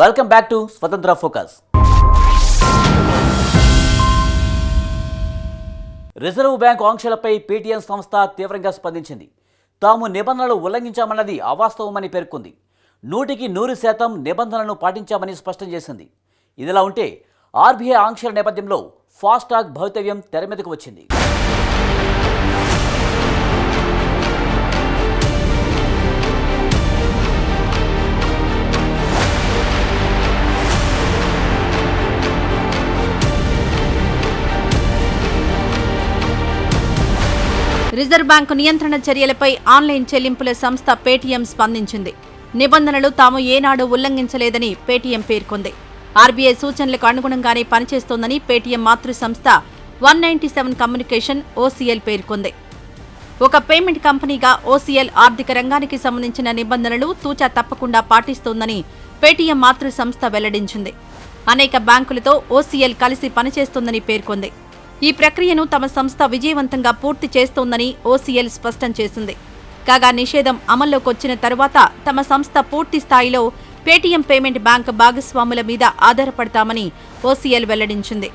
Welcome back to Swatantra focus. Reserve bank ఆంక్షలపై Paytm సంస్థ తీవ్రంగా స్పందించింది. తాము నిబంధనలు ఉల్లంఘించామన్నది అవాస్తవమని పేర్కొంది. నూటికి నూరు శాతం నిబంధనలను పాటించామని స్పష్టం చేసింది. ఇదిలా ఉంటే ఆర్బీఐ ఆంక్షల నేపథ్యంలో ఫాస్టాగ్ భవితవ్యం తెరమీదకు వచ్చింది. రిజర్వ్ బ్యాంకు నియంత్రణ చర్యలపై ఆన్లైన్ చెల్లింపుల సంస్థ పేటీఎం స్పందించింది. నిబంధనలు తాము ఏనాడు ఉల్లంఘించలేదని పేటీఎం పేర్కొంది. ఆర్బీఐ సూచనలకు అనుగుణంగానే పనిచేస్తోందని పేటీఎం మాతృ సంస్థ one ninety seven communication OCL పేర్కొంది. ఒక పేమెంట్ కంపెనీగా ఓసీఎల్ ఆర్థిక రంగానికి సంబంధించిన నిబంధనలు తూచా తప్పకుండా పాటిస్తోందని పేటీఎం మాతృ సంస్థ వెల్లడించింది. అనేక బ్యాంకులతో ఓసీఎల్ కలిసి పనిచేస్తోందని పేర్కొంది. ఈ ప్రక్రియను తమ సంస్థ విజయవంతంగా పూర్తి చేస్తోందని ఓసీఎల్ స్పష్టం చేసింది. కాగా నిషేధం అమల్లోకొచ్చిన తరువాత తమ సంస్థ పూర్తి స్థాయిలో పేటీఎం పేమెంట్ బ్యాంక్ భాగస్వాముల మీద ఆధారపడతామని ఓసీఎల్ వెల్లడించింది.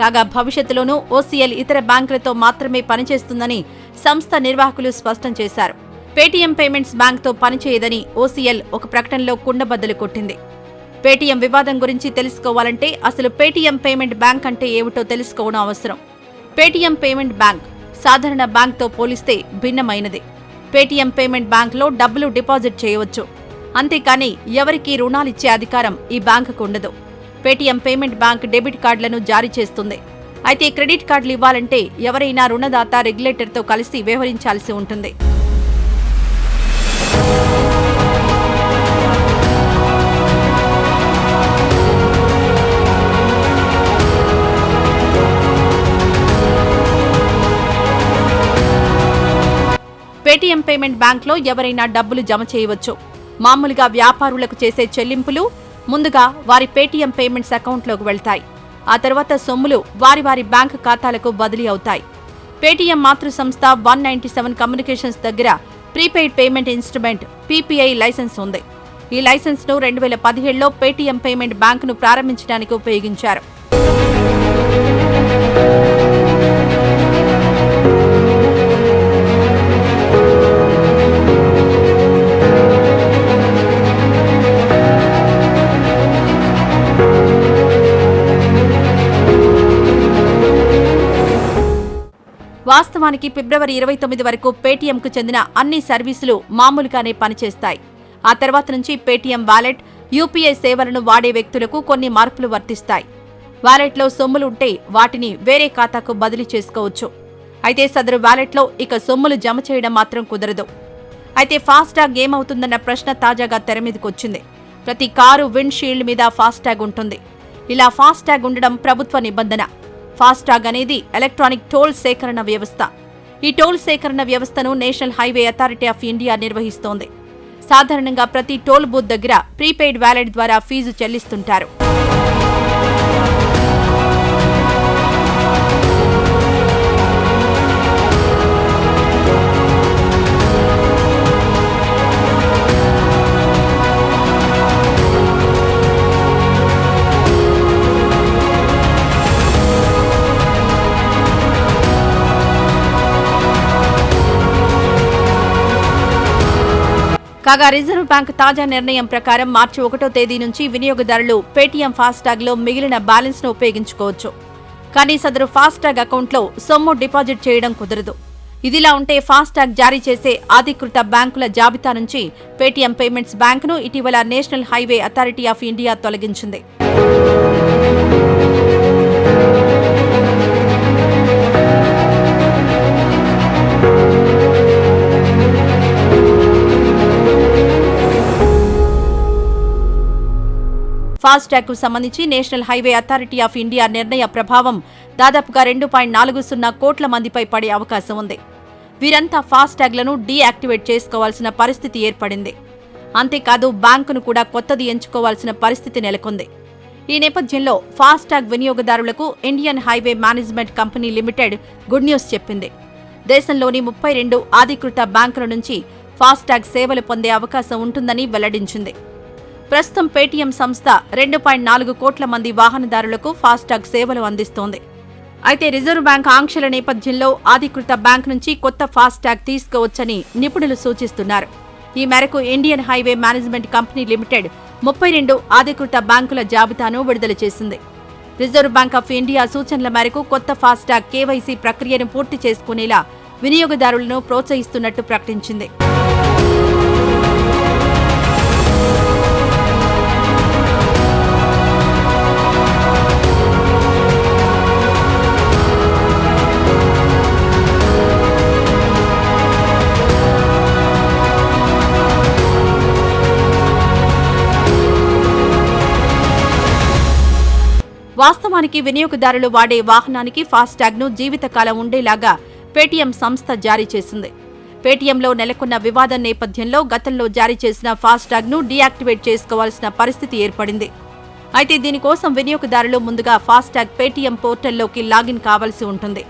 కాగా భవిష్యత్తులోనూ ఓసీఎల్ ఇతర బ్యాంకులతో మాత్రమే పనిచేస్తుందని సంస్థ నిర్వాహకులు స్పష్టం చేశారు. పేటీఎం పేమెంట్స్ బ్యాంక్తో పనిచేయదని ఓసీఎల్ ఒక ప్రకటనలో కుండబద్దలు కొట్టింది. పేటీఎం వివాదం గురించి తెలుసుకోవాలంటే అసలు పేటీఎం పేమెంట్ బ్యాంక్ అంటే ఏమిటో తెలుసుకోవడం అవసరం. పేటీఎం పేమెంట్ బ్యాంక్ సాధారణ బ్యాంక్తో పోలిస్తే భిన్నమైనది. పేటీఎం పేమెంట్ బ్యాంక్లో డబ్బులు డిపాజిట్ చేయవచ్చు. అంతేకాని ఎవరికీ రుణాలిచ్చే అధికారం ఈ బ్యాంకుకు ఉండదు. పేటీఎం పేమెంట్ బ్యాంక్ డెబిట్ కార్డులను జారీ చేస్తుంది. అయితే క్రెడిట్ కార్డులు ఇవ్వాలంటే ఎవరైనా రుణదాత రెగ్యులేటర్తో కలిసి వ్యవహరించాల్సి ఉంటుంది. పేటీఎం పేమెంట్ బ్యాంక్లో ఎవరైనా డబ్బులు జమ చేయవచ్చు. మామూలుగా వ్యాపారులకు చేసే చెల్లింపులు ముందుగా వారి పేటీఎం పేమెంట్స్ అకౌంట్లోకి వెళ్తాయి. ఆ తర్వాత సొమ్ములు వారి వారి బ్యాంక్ ఖాతాలకు బదిలీ అవుతాయి. పేటీఎం మాతృ సంస్థ వన్ నైన్టీ సెవెన్ కమ్యూనికేషన్స్ దగ్గర prepaid payment instrument PPI licence ఉంది. ఈ లైసెన్స్ను రెండు వేల పదిహేడులో పేటీఎం పేమెంట్ బ్యాంకును ప్రారంభించడానికి ఉపయోగించారు. వాస్తవానికి ఫిబ్రవరి ఇరవై తొమ్మిది వరకు పేటీఎంకు చెందిన అన్ని సర్వీసులు మామూలుగానే పనిచేస్తాయి. ఆ తర్వాత నుంచి పేటీఎం వాలెట్ యూపీఐ సేవలను వాడే వ్యక్తులకు కొన్ని మార్పులు వర్తిస్తాయి. వాలెట్లో సొమ్ములుంటే వాటిని వేరే ఖాతాకు బదిలీ చేసుకోవచ్చు. అయితే సదరు వాలెట్లో ఇక సొమ్ములు జమ చేయడం మాత్రం కుదరదు. అయితే ఫాస్టాగ్ ఏమవుతుందన్న ప్రశ్న తాజాగా తెరమీదకొచ్చింది ప్రతి కారు విండ్ షీల్డ్ మీద ఫాస్టాగ్ ఉంటుంది. ఇలా ఫాస్టాగ్ ఉండడం ప్రభుత్వ నిబంధన. ఫాస్టాగ్ అనేది ఎలక్ట్రానిక్ టోల్ సేకరణ వ్యవస్థ. ఈ టోల్ సేకరణ వ్యవస్థను national highway authority of India నిర్వహిస్తోంది. సాధారణంగా ప్రతి టోల్ బూత్ దగ్గర ప్రీపెయిడ్ వ్యాలెట్ ద్వారా ఫీజు చెల్లిస్తుంటారు. కాగా రిజర్వ్ బ్యాంక్ తాజా నిర్ణయం ప్రకారం మార్చి ఒకటో తేదీ నుంచి వినియోగదారులు పేటీఎం ఫాస్టాగ్లో మిగిలిన బ్యాలెన్స్ను ఉపయోగించుకోవచ్చు. కానీ సదరు ఫాస్టాగ్ అకౌంట్లో సొమ్ము డిపాజిట్ చేయడం కుదరదు. ఇదిలా ఉంటే ఫాస్టాగ్ జారీ చేసే అధికృత బ్యాంకుల జాబితా నుంచి పేటీఎం పేమెంట్స్ బ్యాంకును ఇటీవల national highway authority of India తొలగించింది. ఫాస్టాగ్కు సంబంధించి national highway authority of India నిర్ణయ ప్రభావం దాదాపుగా రెండు పాయింట్ నాలుగు సున్నా కోట్ల మందిపై పడే అవకాశం ఉంది. వీరంతా ఫాస్టాగ్లను డీయాక్టివేట్ చేసుకోవాల్సిన పరిస్థితి ఏర్పడింది. అంతేకాదు బ్యాంకును కూడా కొత్తది ఎంచుకోవాల్సిన పరిస్థితి నెలకొంది. ఈ నేపథ్యంలో ఫాస్టాగ్ వినియోగదారులకు Indian highway management company limited good news చెప్పింది. దేశంలోని ముప్పై రెండు అధికృత బ్యాంకుల నుంచి ఫాస్టాగ్ సేవలు పొందే అవకాశం ఉంటుందని వెల్లడించింది. ప్రస్తుతం పేటీఎం సంస్థ రెండు పాయింట్ నాలుగు కోట్ల మంది వాహనదారులకు ఫాస్టాగ్ సేవలు అందిస్తోంది. అయితే రిజర్వ్ బ్యాంక్ ఆంక్షల నేపథ్యంలో అధికృత బ్యాంక్ నుంచి కొత్త ఫాస్టాగ్ తీసుకోవచ్చని నిపుణులు సూచిస్తున్నారు. ఈ మేరకు Indian highway management company limited ముప్పై రెండు అధికృత బ్యాంకుల జాబితాను విడుదల చేసింది. రిజర్వ్ బ్యాంక్ ఆఫ్ ఇండియా సూచనల మేరకు కొత్త ఫాస్టాగ్ కేవైసీ ప్రక్రియను పూర్తి చేసుకునేలా వినియోగదారులను ప్రోత్సహిస్తున్నట్టు ప్రకటించింది. వాస్తవానికి వినియోగదారులు వాడే వాహనానికి ఫాస్టాగ్ను జీవితకాలం ఉండేలాగా పేటీఎం సంస్థ జారీ చేసింది. పేటీఎంలో నెలకొన్న వివాదం నేపథ్యంలో గతంలో జారీ చేసిన ఫాస్టాగ్ను డీయాక్టివేట్ చేసుకోవాల్సిన పరిస్థితి ఏర్పడింది. అయితే దీనికోసం వినియోగదారులు ముందుగా ఫాస్టాగ్ పేటీఎం పోర్టల్లోకి లాగిన్ కావాల్సి ఉంటుంది.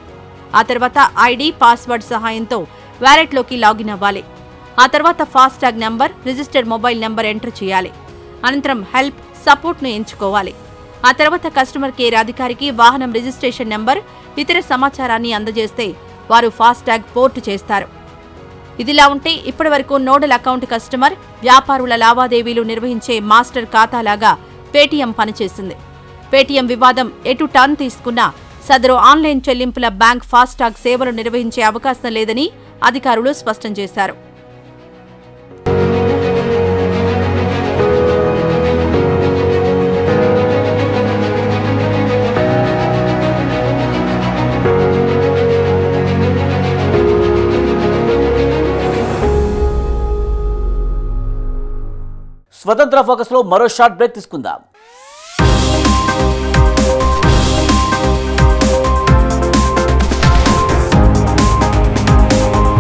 ఆ తర్వాత ఐడి పాస్వర్డ్ సహాయంతో వ్యాలెట్లోకి లాగిన్ అవ్వాలి. ఆ తర్వాత FASTag number registered mobile number enter చేయాలి. అనంతరం హెల్ప్ సపోర్ట్ను ఎంచుకోవాలి. ఆ తర్వాత కస్టమర్ కేర్ అధికారికి వాహనం రిజిస్ట్రేషన్ నెంబర్ ఇతర సమాచారాన్ని అందజేస్తే వారు ఫాస్టాగ్ పోర్టు చేస్తారు. ఇదిలా ఉంటే ఇప్పటివరకు నోడల్ అకౌంట్ కస్టమర్ వ్యాపారుల లావాదేవీలు నిర్వహించే మాస్టర్ ఖాతాలాగా పేటీఎం పనిచేసింది. పేటీఎం వివాదం ఎటు టర్న్ తీసుకున్నా సదరు ఆన్లైన్ చెల్లింపుల బ్యాంక్ ఫాస్టాగ్ సేవలు నిర్వహించే అవకాశం లేదని అధికారులు స్పష్టం చేశారు. స్వతంత్ర ఫోకస్లో మరో షార్ట్ బ్రేక్ తీసుకుందాం.